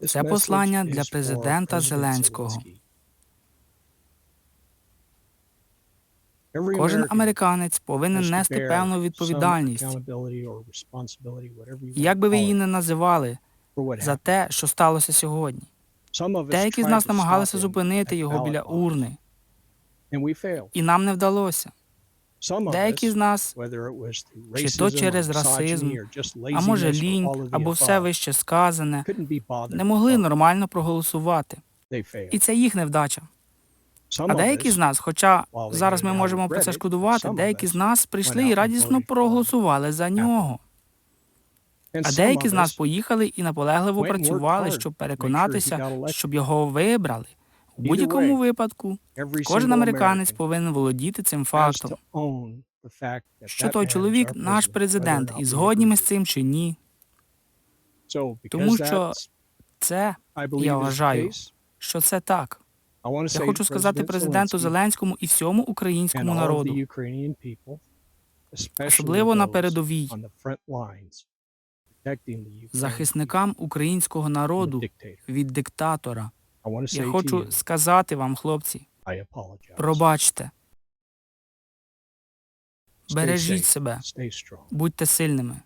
Це послання для президента Зеленського. Кожен американець повинен нести певну відповідальність, як би ви її не називали, за те, що сталося сьогодні. Деякі з нас намагалися зупинити його біля урни, і нам не вдалося. Деякі з нас, чи то через расизм, а може лінь, або все вище сказане, не могли нормально проголосувати. І це їх невдача. А деякі з нас, хоча зараз ми можемо про це шкодувати, деякі з нас прийшли і радісно проголосували за нього. А деякі з нас поїхали і наполегливо працювали, щоб переконатися, щоб його вибрали. У будь-якому випадку кожен американець повинен володіти цим фактом, що той чоловік наш президент, і згодні ми з цим чи ні. Тому що Це я вважаю, що це так. Я хочу сказати президенту Зеленському і всьому українському народу, особливо на передовій, захисникам українського народу від диктатора. Я хочу сказати вам, хлопці, пробачте, бережіть себе, будьте сильними.